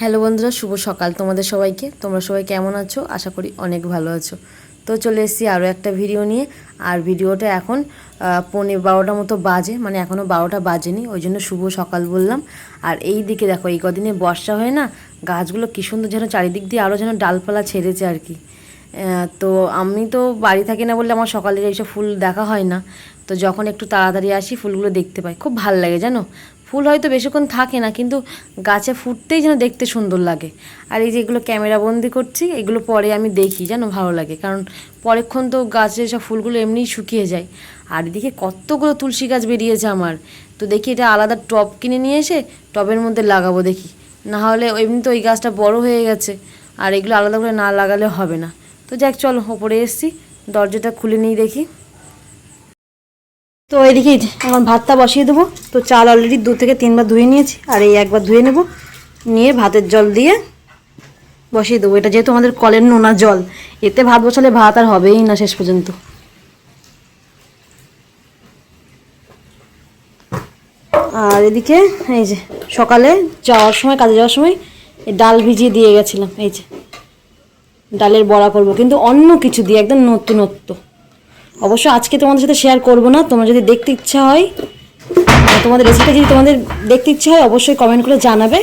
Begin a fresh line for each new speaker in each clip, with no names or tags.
Hello বন্ধুরা, শুভ সকাল তোমাদের সবাইকে। তোমরা সবাই কেমন আছো? আশা করি অনেক ভালো আছো। তো চলে এসেছি আরও একটা ভিডিও নিয়ে। আর ভিডিওটা এখন পৌনে বারোটা মতো বাজে। মানে এখনও বারোটা বাজেনি, ওই জন্য শুভ সকাল বললাম। আর এই দিকে দেখো, এই কদিনে বর্ষা হয় না, গাছগুলো কী সুন্দর যেন চারিদিক দিয়ে আরও যেন ডালপালা ছেড়েছে আর কি। তো আমি তো বাড়ি থাকি না বললে আমার সকালের এইসব ফুল দেখা হয় না। তো যখন একটু তাড়াতাড়ি আসি, ফুলগুলো দেখতে পাই। খুব ভালো লাগে, জানো? ফুল হয়তো বেশিক্ষণ থাকে না, কিন্তু গাছে ফুটতেই যেন দেখতে সুন্দর লাগে। আর এই যে এগুলো ক্যামেরা বন্দি করছি, এগুলো পরে আমি দেখি, যেন ভালো লাগে। কারণ পরেক্ষণ তো গাছে সব ফুলগুলো এমনিই শুকিয়ে যায়। আর এদিকে কতগুলো তুলসী গাছ বেরিয়েছে আমার। তো দেখি এটা আলাদা টব কিনে নিয়ে এসে টবের মধ্যে লাগাবো দেখি। না হলে এমনি তো ওই গাছটা বড় হয়ে গেছে, আর এগুলো আলাদা করে না লাগালে হবে না। তো যাক, চলো, ওপরে এসছি। দরজাটা খুলে নিই দেখি। তো এদিকে এখন ভাতটা বসিয়ে দেবো। তো চাল অলরেডি দু থেকে তিনবার ধুয়ে নিয়েছি, আর এই একবার ধুয়ে নেব। নিয়ে ভাতের জল দিয়ে বসিয়ে দেবো। এটা যেহেতু আমাদের কলের নোনা জল, এতে ভাত বসালে ভাত আর হবেই না শেষ পর্যন্ত। আর এদিকে এই যে, সকালে যাওয়ার সময়, কাজে যাওয়ার সময় ডাল ভিজিয়ে দিয়ে গেছিলাম। এই যে, ডালের বড়া করব। কিন্তু অন্য কিছু দিয়ে, একদম নতুনত্ব। অবশ্য আজকে তোমাদের সাথে শেয়ার করব না। তোমার যদি দেখতে ইচ্ছা হয় তোমাদের রেসিপি যদি তোমাদের দেখতে ইচ্ছা হয়, অবশ্যই কমেন্ট করে জানাবে।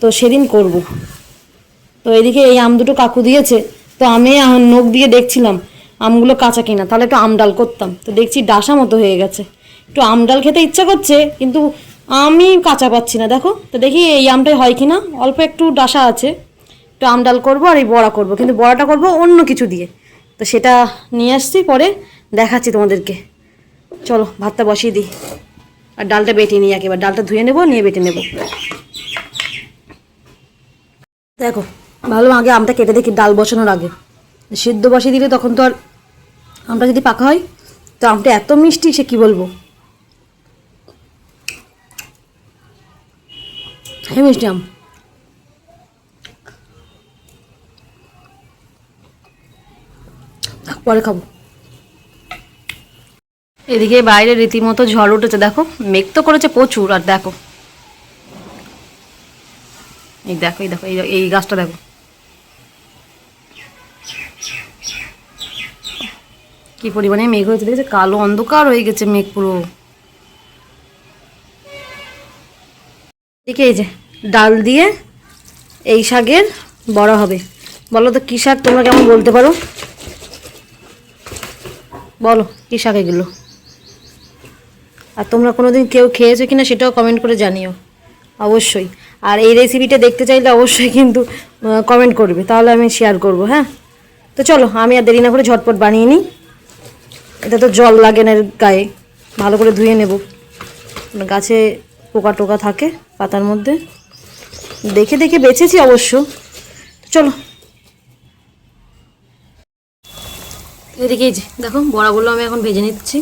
তো সেদিন করব। তো এদিকে এই আম দুটো কাকু দিয়েছে। তো আমি নখ দিয়ে দেখছিলাম, আমগুলো কাঁচা কিনা। তাহলে একটু আম ডাল করতাম। তো দেখছি ডাসা মতো হয়ে গেছে। একটু আম ডাল খেতে ইচ্ছা করছে, কিন্তু আমি কাঁচা পাচ্ছি না। দেখো, তো দেখি এই আমটাই হয় কিনা। অল্প একটু ডাসা আছে। একটু আম ডাল করব আর এই বড়া করব। কিন্তু বড়াটা করব অন্য কিছু দিয়ে। তো সেটা নিয়ে আসছি পরে। দেখাচ্ছি তোমাদেরকে। চলো, ভাতটা বসিয়ে দিই। আর ডালটা বেটে নিই একেবারে। ডালটা ধুয়ে নেব, নিয়ে বেটে নেব। দেখো ভালো আগে আমটা কেটে দেখি ডাল বসানোর আগে। সিদ্ধ বসিয়ে দিলে তখন তো আর আমটা যদি পাকা হয়, তো আমটা এত মিষ্টি সে কি বলব? হ্যাঁ মিষ্টি আম। পরে খাব। এদিকে বাইরে রীতিমতো ঝড় উঠেছে, দেখো, মেঘ তো করেছে প্রচুর, আর দেখো। এই দেখো এই দেখো, এই গাছটা দেখো। কি পরিমাণে মেঘ হয়েছে, দেখেছে? কালো অন্ধকার হয়ে গেছে মেঘ পুরো। এই যে, ডাল দিয়ে এই শাকের বড়া হবে। বলো তো, কী শাক তোমরা কেমন বলতে পারো? বলো, কী শাক এগুলো? আর তোমরা কোনো দিন কেউ খেয়েছো কিনা সেটাও কমেন্ট করে জানিও। অবশ্যই। আর এই রেসিপিটা দেখতে চাইলে অবশ্যই কিন্তু কমেন্ট করবে। তাহলে আমি শেয়ার করব হ্যাঁ? তো চলো, আমি আর দেরি না করে ঝটপট বানিয়ে নিই। এটা তো জল লাগে না গায়ে। ভালো করে ধুয়ে নেব। গাছে পোকা টোকা থাকে পাতার মধ্যে। দেখে দেখে বেছেছি অবশ্য। চলো। এদিকে দেখো, বড়াগুলো আমি এখন ভেজে নিচ্ছি।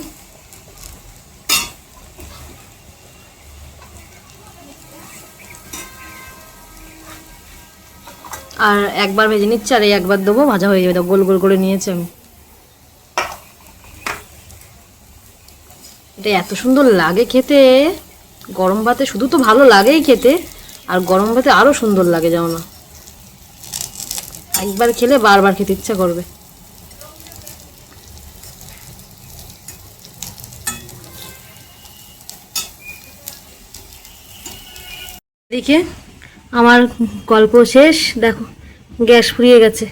আর একবার ভেজে নিচ্ছি আর এই একবার দেবো ভাজা হয়ে যাবে। দেখো, গোল গোল করে নিয়েছি আমি। এটা এত সুন্দর লাগে খেতে। গরম ভাতে শুধু তো ভালো লাগেই খেতে আর গরম ভাতে আরও সুন্দর লাগে যেন না? একবার খেলে বারবার খেতে ইচ্ছা করবে। এদিকে আমার গল্প শেষ, দেখো, গ্যাস ফুরিয়ে গেছে।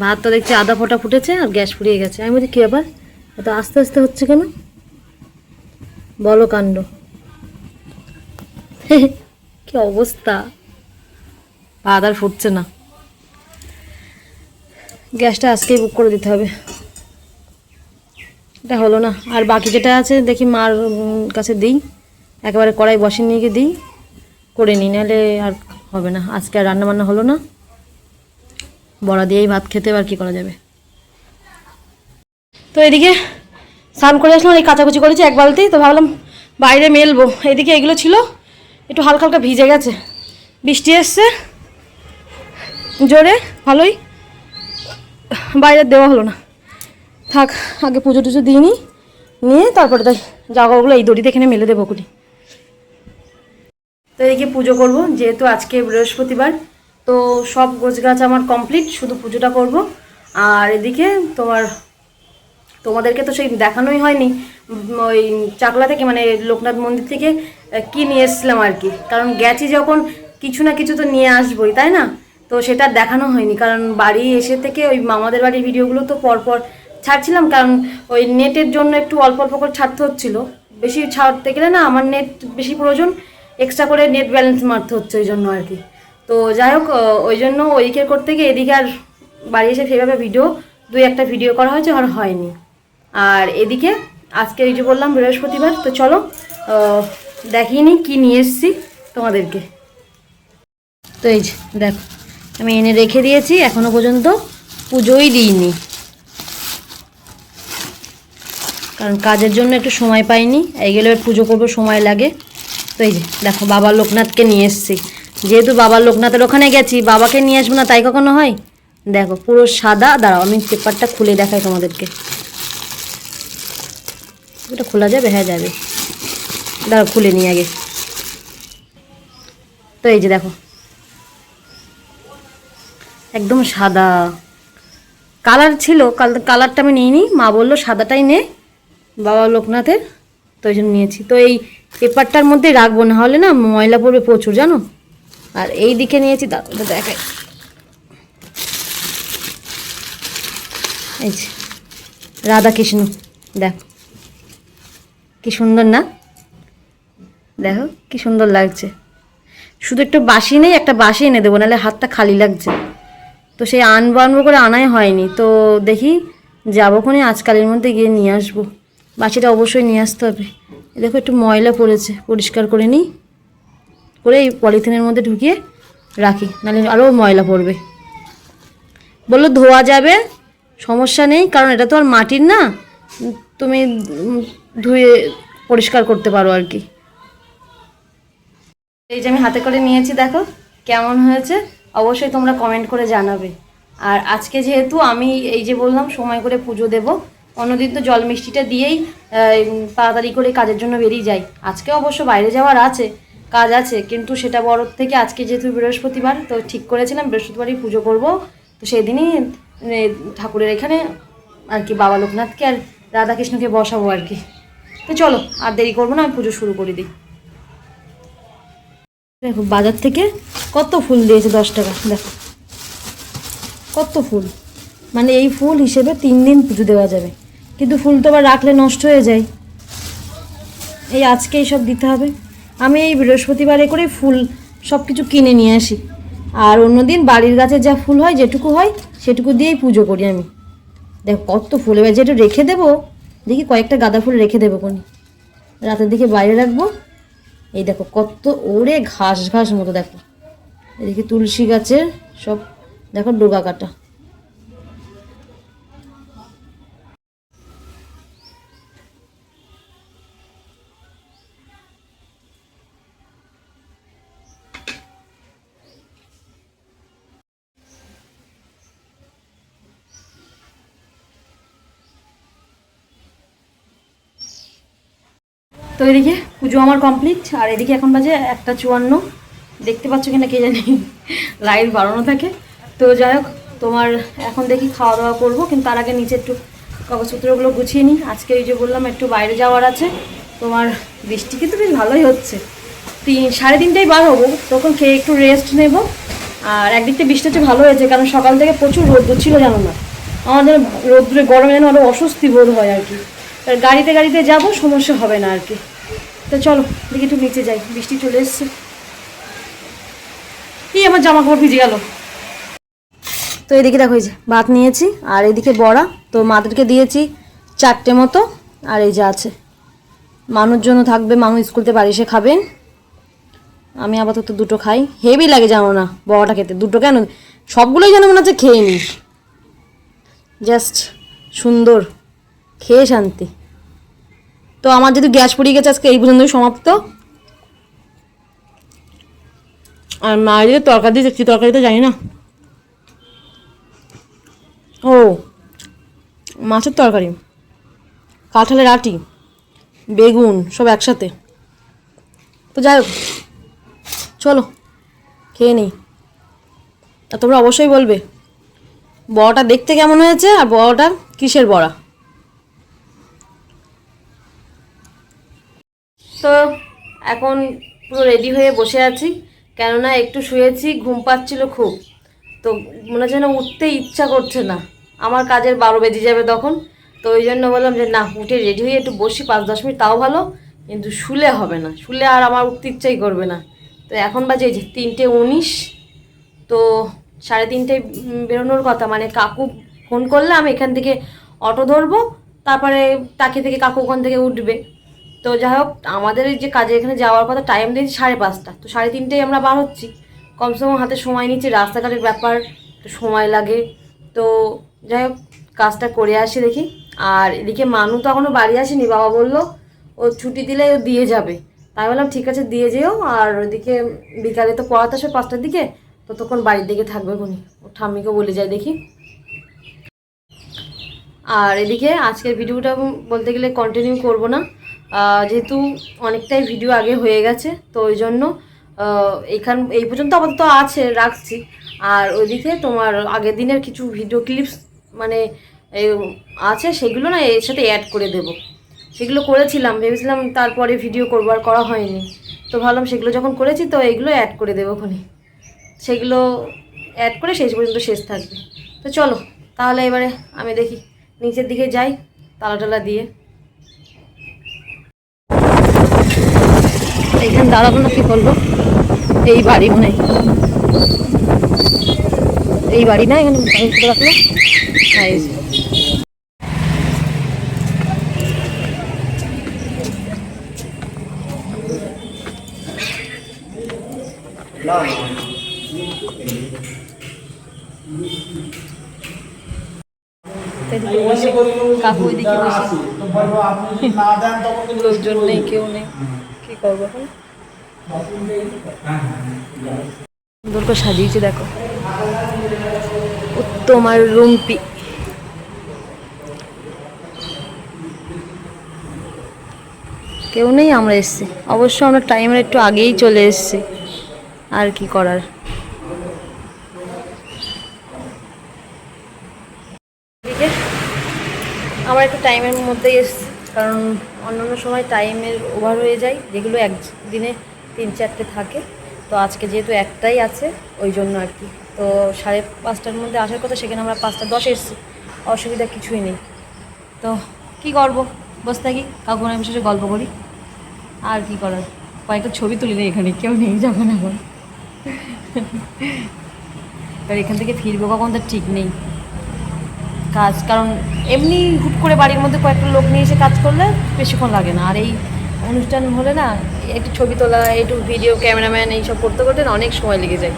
ভাতটা দেখছি আদা ফোটা ফুটেছে আর গ্যাস ফুরিয়ে গেছে। আমি বলছি, কী ব্যাপার? এত আস্তে আস্তে হচ্ছে কেন? বলো কাণ্ড। কি অবস্থা? ভাত আর ফুটছে না। গ্যাসটা আজকেই বুক করে দিতে হবে। এটা হলো না। আর বাকি যেটা আছে, দেখি মার কাছে দিই। একেবারে কড়াই বসে নিয়ে গিয়ে দিই। করে নিই নাহলে আর হবে না। আজকে আর রান্না বান্না হলো না। বড়া দিয়েই ভাত খেতে আর কি করা যাবে? তো এদিকে স্নান করে আসলাম, এই কাচাকুচি করেছি এক বালতি। তো ভাবলাম বাইরে মেলবো। এদিকে এগুলো ছিল, একটু হালকা হালকা ভিজে গেছে। বৃষ্টি এসছে। জোরে, ভালোই। বাইরে দেওয়া হলো না। থাক, আগে পুজো টুজো দিয়ে নিই নিয়ে তারপরে তাই জামাগুলো এই দড়িতে এখানে মেলে দেবো কুটি এদিকে পুজো করব, যেহেতু আজকে বৃহস্পতিবার, তো সব গোছগাছ আমার কমপ্লিট শুধু পুজোটা করব। আর এদিকে তোমার, তোমাদেরকে তো সেই দেখানোই হয়নি ওই চাকলা থেকে মানে লোকনাথ মন্দির থেকে কি নিয়ে এসেছিলাম আর কি। কারণ গেছি যখন, কিছু না কিছু তো নিয়ে আসবোই, তাই না? তো সেটা দেখানো হয়নি, কারণ বাড়ি এসে থেকে ওই মামাদের বাড়ির ভিডিওগুলো তো পরপর ছাড়ছিলাম, কারণ ওই নেটের জন্য একটু অল্প অল্প করে ছাড়তে হচ্ছিল। বেশি ছাড়তে গেলে না, আমার নেট বেশি প্রয়োজন এক্সট্রা করে নেট ব্যালেন্স মারতে হচ্ছে ওই জন্য আর কি। তো যাই হোক ওই জন্য ওইদিকে করতে গিয়ে এদিকে আর বাড়ি এসে সেভাবে ভিডিও দুই একটা ভিডিও করা হয়েছে, আর হয়নি। আর এদিকে আজকে এই যে বললাম বৃহস্পতিবার, তো চলো দেখিয়ে নিই কী নিয়ে এসেছি তোমাদেরকে। তো এই যে, দেখো, আমি এনে রেখে দিয়েছি, এখনও পর্যন্ত পুজোই দিইনি। কারণ কাজের জন্য একটু সময় পাইনি এইগুলো পুজো করব সময় লাগে। তো এই যে, দেখো বাবা লোকনাথকে নিয়ে এসেছি। যেহেতু বাবা লোকনাথের ওখানে গেছি, বাবাকে নিয়ে আসব না, তাই কখনো হয়? দেখো, পুরো সাদা, দাঁড়াও, আমি পেপারটা খুলে দেখাই তোমাদেরকে। এটা খোলা যাবে? হ্যাঁ যাবে। দাঁড়াও, খুলে নিই আগে। তো এই যে, দেখো। একদম সাদা। কালার ছিল, কাল- কালারটা আমি নিইনি, মা বলল সাদাটাই নে, বাবা লোকনাথের। তো জন্য নিয়েছি। তো এই পেপারটার মধ্যে রাখব না হলে না ময়লা পড়বে প্রচুর, জানো? আর এই দিকে নিয়েছি এটা দেখাই। এই যে, রাধাকৃষ্ণ, দেখো। কি সুন্দর না? দেখো, কি সুন্দর লাগছে। শুধু একটু বাসি নেই, একটা বাসি এনে দেবো, নাহলে হাতটা খালি লাগছে। তো সেই আনব আনব করে আনাই হয়নি, তো দেখি যাব কোনে আজকালের মধ্যে গিয়ে নিয়ে আসব। বাসিটা অবশ্যই নিয়ে আসতে হবে। দেখো একটু ময়লা পড়েছে, পরিষ্কার করে নিই। করে এই পলিথিনের মধ্যে ঢুকিয়ে রাখি, নাহলে আরও ময়লা পড়বে। বলল, ধোয়া যাবে, সমস্যা নেই, কারণ এটা তো আর মাটির না। তুমি ধুয়ে পরিষ্কার করতে পারো আর কি। এই যে আমি হাতে করে নিয়েছি, দেখো কেমন হয়েছে। অবশ্যই তোমরা কমেন্ট করে জানাবে। আর আজকে যেহেতু আমি এই যে বললাম, সময় করে পুজো দেব অন্যদিন তো জল মিষ্টিটা দিয়েই তাড়াতাড়ি করে কাজের জন্য বেরিয়ে যাই। আজকে অবশ্য বাইরে যাওয়ার আছে কাজ আছে কিন্তু সেটা বড় থেকে আজকে যেহেতু বৃহস্পতিবার তো ঠিক করেছিলাম বৃহস্পতিবারই পুজো করব। তো সেদিনই এ, ঠাকুরের এখানে আর কি বাবা লোকনাথকে আর রাধাকৃষ্ণকে বসাবো আর কি। তো চলো আর দেরি করব না আমি পুজো শুরু করে দিই। দেখো বাজার থেকে কত ফুল দিয়েছে দশ টাকা দেখো। কত ফুল। মানে এই ফুল হিসেবে তিন দিন পুজো দেওয়া যাবে। কিন্তু ফুল তো আবার রাখলে নষ্ট হয়ে যায়। এই আজকে এইসব দিতে হবে। আমি এই বৃহস্পতিবারে করে ফুল সব কিছু কিনে নিয়ে আসি। আর অন্যদিন বাড়ির গাছে যা ফুল হয়, যেটুকু হয়, সেটুকু দিয়েই পুজো করি আমি। দেখো, কত ফুল। এবার যেটা রেখে দেবো, দেখি কয়েকটা গাঁদা ফুল রেখে দেবো কোনি। রাতের দিকে বাইরে রাখব। এই দেখো, কত ওরে ঘাস ঘাস মতো দেখো। এদিকে তুলসী গাছের সব, দেখো ডোগা কাটা। তো এদিকে পুজো আমার কমপ্লিট আর এদিকে এখন বাজে একটা চুয়ান্ন। দেখতে পাচ্ছ কিনা কে জানি লাইট বাড়ানো থাকে। তো যাই হোক, তোমার এখন দেখি খাওয়া দাওয়া করব, কিন্তু তার আগে নিচে একটু কাগজপত্রগুলো গুছিয়ে নিই। আজকে এই যে বললাম, একটু বাইরে যাওয়ার আছে। তোমার বৃষ্টি কিন্তু বেশ ভালোই হচ্ছে। তিন, সাড়ে তিনটায় বার হব, তখন খেয়ে একটু রেস্ট নেব। আর একদিক থেকে বৃষ্টি হচ্ছে ভালো হয়েছে, কারণ সকাল থেকে প্রচুর রোদ্দুর ছিল, জানো না? আমাদের রোদ্দুরে গরমে যেন আরও অস্বস্তি বোধ হয় আর কি। গাড়িতে গাড়িতে যাব, সমস্যা হবে না আর কি। তো চলো, দেখি একটু নিচে যাই, বৃষ্টি চলে এসছে। কি আমার জামা কাপড় ভিজে গেল। তো এদিকে দেখো, এই যে ভাত নিয়েছি, আর এদিকে বড়া, তো মাদেরকে দিয়েছি চারটে মতো, আর এই যে আছে। মানুষ জন্য থাকবে মানুষ স্কুলতে বাড়ি এসে খাবেন। আমি আপাতত দুটো খাই। হেভি লাগে, জানো না, বড়াটা খেতে। দুটো কেন? সবগুলোই যেন মনে হচ্ছে খেয়ে নিই জাস্ট সুন্দর, খেয়ে শান্তি। তো আমার যদি গ্যাস পড়িয়ে গেছে, আজকে এই পর্যন্তই সমাপ্ত। আর মায়ের দিকে তরকারি দেখছি তরকারি তো জানি না। ও, মাছের তরকারি, কাঁঠালের আটি, বেগুন, সব একসাথে। তো যাই হোক, চলো, খেয়ে নিই। আর তোমরা অবশ্যই বলবে, বড়াটা দেখতে কেমন হয়েছে আর বড়াটা কিসের বড়া? তো এখন পুরো রেডি হয়ে বসে আছি। কেননা একটু শুয়েছি, ঘুম পাচ্ছিল খুব। তো মনে হচ্ছে না উঠতে ইচ্ছা করছে না। আমার কাজের বারো বেজে যাবে তখন। তো ওই জন্য বললাম যে, না, উঠে রেডি হয়ে একটু বসি, পাঁচ দশ মিনিট তাও ভালো। কিন্তু শুলে হবে না। শুলে আর আমার উঠতে ইচ্ছাই করবে না। তো এখন বাজে যে তিনটে উনিশ। তো সাড়ে তিনটে বেরোনোর কথা। মানে কাকু ফোন করলে আমি এখান থেকে অটো ধরবো। তারপরে তাকে থেকে কাকু ওখান থেকে উঠবে। তো যাই হোক, আমাদের যে কাজে এখানে যাওয়ার কথা টাইম দিয়েছি সাড়ে পাঁচটা। তো সাড়ে তিনটেই আমরা বার হচ্ছি। কমসে কম হাতে সময় নিচ্ছি রাস্তাঘাটের ব্যাপার, তো সময় লাগে। তো যাই হোক, কাজটা করে আসি দেখি। আর এদিকে মানু তো এখনও বাড়ি আসেনি, বাবা বলল, ও ছুটি দিলে ও দিয়ে যাবে। তাই বললাম, ঠিক আছে, দিয়ে যেও। আর ওদিকে বিকালে তো পড়াতে আসবে পাঁচটার দিকে ততক্ষণ বাড়ির দিকে থাকবে কোনি ও ঠাম্মিকে বলে যায় দেখি। আর এদিকে আজকের ভিডিওটা বলতে গেলে কন্টিনিউ করব না। যেহেতু অনেকটাই ভিডিও আগে হয়ে গেছে তো ওই জন্য আহ, এইখান এই পর্যন্ত আপাতত আছে রাখছি। আর ওইদিকে তোমার আগের দিনের কিছু ভিডিও ক্লিপস মানে আছে সেগুলো না এর সাথে অ্যাড করে দেব। সেগুলো করেছিলাম ভেবেছিলাম তারপরে ভিডিও করব আর করা হয়নি। তো ভাবলাম সেগুলো যখন করেছি তো এইগুলো অ্যাড করে দেবো ওখানে সেগুলো অ্যাড করে শেষ পর্যন্ত শেষ থাকবে। তো চলো তাহলে এবারে আমি দেখি নিচের দিকে যাই তালা টালা দিয়ে। এইখানে দাঁড়াবো না কি করব এই বাড়ি মনে এই বাড়ি না এখানে? রাখল? হ্যাঁ কাকু এদিকে লোকজন নেই কেউ নেই। সুন্দর করে দেখো। উত্তম আর রুম্পি। কেউ নেই, আমরা এসছি। অবশ্য আমরা টাইমের একটু আগেই চলে এসছি। আর কি করার? আমার একটু টাইমের মধ্যেই এসছি। কারণ অন্যান্য সময় টাইমের ওভার হয়ে যায়, যেগুলো এক দিনে তিন চারটে থাকে। তো আজকে যেহেতু একটাই আছে, ওই জন্য আর কি। তো সাড়ে পাঁচটার মধ্যে আসার কথা, সেখানে আমরা পাঁচটা দশে এসেছি। অসুবিধা কিছুই নেই। তো কি করব? বসে থাকি কাকু আমি সাথে গল্প করি। আর কি করার? কয়েকটা ছবি তুলি নেই এখানে, কেউ নেই, যাব না এখন। এখান থেকে ফিরবো কখন? তার ঠিক নেই। কাজ, কারণ এমনি হুট করে বাড়ির মধ্যে কয়েকটা লোক নিয়ে এসে কাজ করলে বেশিক্ষণ লাগে না। আর এই অনুষ্ঠান হলে না, একটু ছবি তোলা, একটু ভিডিও ক্যামেরাম্যান এইসব করতে করতে না অনেক সময় লেগে যায়।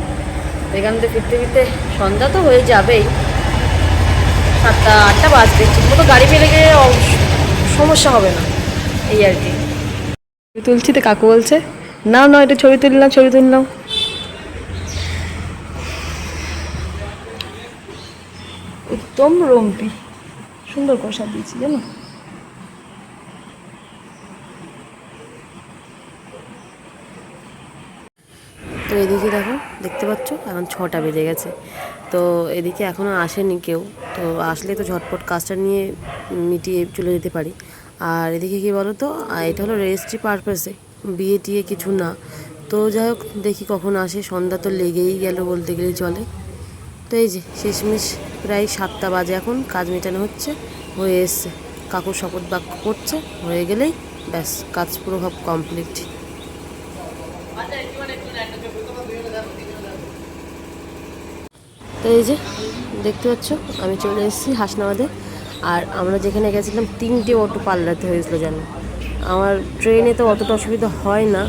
এখান থেকে ফিরতে ফিরতে সন্ধ্যা তো হয়ে যাবেই। সাতটা, আটটা বাজবে, ঠিকমতো গাড়ি পেলে গেলে সমস্যা হবে না, এই আর কি। তুলছি তো কাকু বলছে নাও না, এটা ছবি তুললাম ছবি তুললাম। উত্তম রম্পি। সুন্দর করে সাজিয়েছি, জানো? তো এদিকে দেখো, দেখতে পাচ্ছ? এখন ছটা বেজে গেছে। তো এদিকে এখনও আসেনি কেউ। তো আসলে তো ঝটপট কাজটা নিয়ে মিটিয়ে চলে যেতে পারি। আর এদিকে কি বলো তো? এটা হলো রেজিস্ট্রি পারপাসে বিয়ে টিয়ে কিছু না। তো যাই হোক, দেখি কখন আসে। সন্ধ্যা তো লেগেই গেল বলতে গেলে চলে। তো এই যে, শেষমেশ প্রায় সাতটা বাজে এখন, কাজ মেটানো হচ্ছে, হয়ে এসছে। কাকুর শপথ বাক্য করছে, হয়ে গেলেই ব্যাস, কাজ পুরো সব কমপ্লিট তো এই যে, দেখতে পাচ্ছ, আমি চলে এসেছি হাসনাবাদে। আর আমরা যেখানে গেছিলাম, তিনটে অটো পাল্লাতে হয়েছিল জানো আমার ট্রেনে তো অতটা অসুবিধা হয় না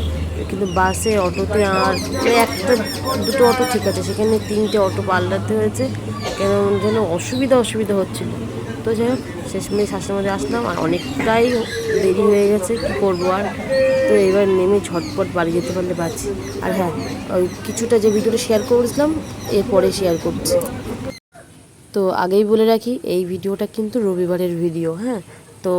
কিন্তু বাসে, অটোতে আর একটা দুটো অটো ঠিক আছে, সেখানে তিনটে অটো পাল্টাতে হয়েছে। কেন যেন অসুবিধা অসুবিধা হচ্ছিল। তো যাই হোক, শেষমেশ হাসনাবাদে আসলাম, আর অনেকটাই দেরি হয়ে গেছে, কী করব আর? তো এবার নেমে ঝটপট বাড়ি যেতে পারলে পারছি আর হ্যাঁ কিছুটা যে ভিডিওটা শেয়ার করেছিলাম, এরপরে শেয়ার করছি। তো আগেই বলে রাখি, এই ভিডিওটা কিন্তু রবিবারের ভিডিও হ্যাঁ? তো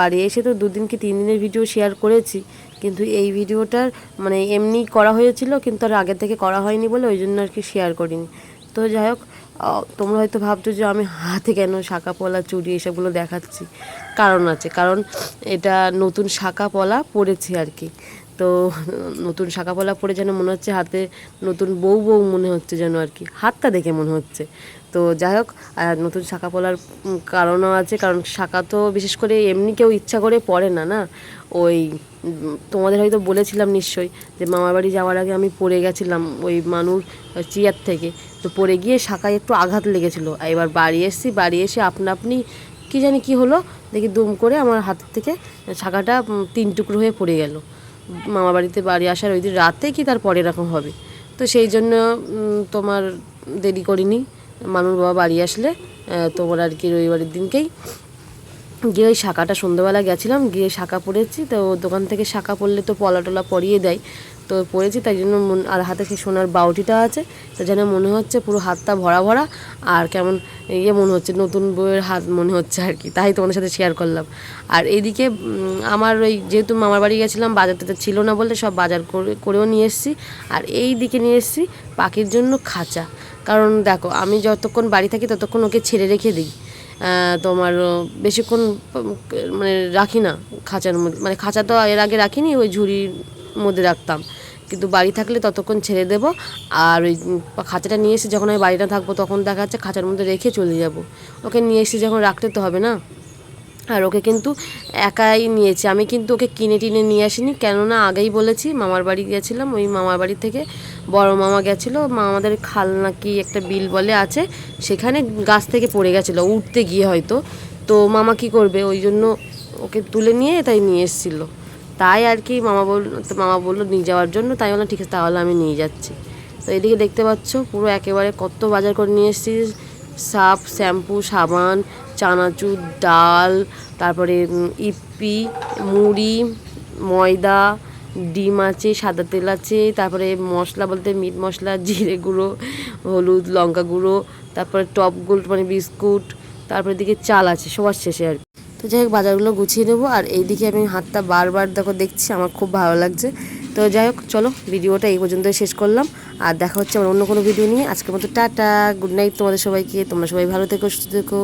বাড়ি এসে তো দুদিন কি তিন দিনের ভিডিও শেয়ার করেছি কিন্তু এই ভিডিওটার মানে এমনি করা হয়েছিল, কিন্তু আর আগে থেকে করা হয়নি বলে ওই জন্য আর কি শেয়ার করিনি। তো যাই হোক তোমরা হয়তো ভাবছ যে আমি হাতে কেন শাঁকা পলা, চুড়ি এসবগুলো দেখাচ্ছি? কারণ আছে, কারণ এটা নতুন শাঁকা পলা পড়েছে আর কি। তো নতুন শাঁকা পলা পরে যেন মনে হচ্ছে হাতে নতুন বউ বউ মনে হচ্ছে যেন আর কি। হাতটা দেখে মনে হচ্ছে। তো যাই হোক নতুন শাখা উম, কারণও আছে কারণ শাঁকা তো বিশেষ করে এমনি কেউ ইচ্ছা করে পড়ে না না? ওই তোমাদের হয়তো বলেছিলাম নিশ্চয়ই যে মামার বাড়ি যাওয়ার আগে আমি পড়ে গেছিলাম ওই মানুর চেয়ার থেকে। তো পড়ে গিয়ে শাঁখায় একটু আঘাত লেগেছিলো। এবার বাড়ি এসেছি বাড়ি এসে আপনা আপনি কী জানি কি হলো দেখি দুম করে আমার হাত থেকে শাঁখাটা তিন টুকরো হয়ে পড়ে গেল। মামা বাড়িতে বাড়ি আসার ওই দিন রাতে কি তার পরে এরকম হবে? তো সেই জন্য তোমার দেরি করিনি। মানুর বাবা বাড়ি আসলে তোমার আর কি রবিবারের দিনকেই। গিয়ে ওই শাঁখাটা সন্ধ্যাবেলা গেছিলাম, গিয়ে শাঁখা পরেছি তো দোকান থেকে শাঁখা পরলে তো পলা টলা পরিয়ে দেয়। তো পরেছি তাই জন্য আর হাতে সেই সোনার বাউটিটা আছে, তো যেন মনে হচ্ছে পুরো হাতটা ভরা ভরা, আর কেমন ইয়ে মনে হচ্ছে, নতুন বইয়ের হাত মনে হচ্ছে আর কি, তাই তোমাদের সাথে শেয়ার করলাম। আর এদিকে আমার ওই যেহেতু মামার বাড়ি গেছিলাম বাজারটাতে ছিল না বলে সব বাজার করে, করেও নিয়ে এসেছি, আর এই দিকে নিয়ে এসেছি পাখির জন্য খাঁচা। কারণ দেখো, আমি যতক্ষণ বাড়ি থাকি ততক্ষণ ওকে ছেড়ে রেখে দিই। তোমার বেশিক্ষণ মানে রাখি না খাঁচার মধ্যে। মানে খাঁচা তো এর আগে রাখিনি, ওই ঝুড়ির মধ্যে রাখতাম। কিন্তু বাড়ি থাকলে ততক্ষণ ছেড়ে দেব আর ওই খাঁচাটা নিয়ে এসে যখন আমি বাড়িটা থাকব তখন দেখা যাচ্ছে খাঁচার মধ্যে রেখে চলে যাব। ওকে নিয়ে এসে যখন রাখতে তো হবে না? আর ওকে কিন্তু একাই নিয়েছি। আমি কিন্তু ওকে কিনে টিনে নিয়ে আসিনি, কেননা আগেই বলেছি, মামার বাড়ি গেছিলাম, ওই মামার বাড়ি থেকে বড় মামা গেছিল, মামাদের খাল নাকি একটা বিল বলে আছে, সেখানে গাছ থেকে পড়ে গেছিল, উঠতে গিয়ে হয়তো। তো মামা কি করবে, ওই জন্য ওকে তুলে নিয়ে তাই নিয়ে এসেছিল। তাই আর কি মামা বল, মামা বলল নিয়ে যাওয়ার জন্য, তাই বললাম, ঠিক আছে, তাহলে আমি নিয়ে যাচ্ছি। তো এদিকে দেখতে পাচ্ছ, পুরো একেবারে কত বাজার করে নিয়ে এসেছি সাপ, শ্যাম্পু, সাবান চানাচুর, ডাল, তারপরে ইপি, মুড়ি, ময়দা, ডিম আছে, সাদা তেল আছে, তারপরে মশলা বলতে মিট মশলা, জিরে গুঁড়ো, হলুদ, লঙ্কা গুঁড়ো, তারপরে টপ গোল্ড মানে বিস্কুট, তারপরে দিকে চাল আছে, সবার শেষে আর। তো যাই হোক, বাজারগুলো গুছিয়ে নেব, আর এইদিকে আমি হাতটা বারবার দেখো দেখছি, আমার খুব ভালো লাগছে। তো যাই হোক, চলো ভিডিওটা এই পর্যন্তই শেষ করলাম, আর দেখা হচ্ছে আমার অন্য কোনো ভিডিও নিয়ে। আজকের মতো টাটা, গুড নাইট তোমাদের সবাইকে, তোমরা সবাই ভালো থেকো, সুস্থ থেকো।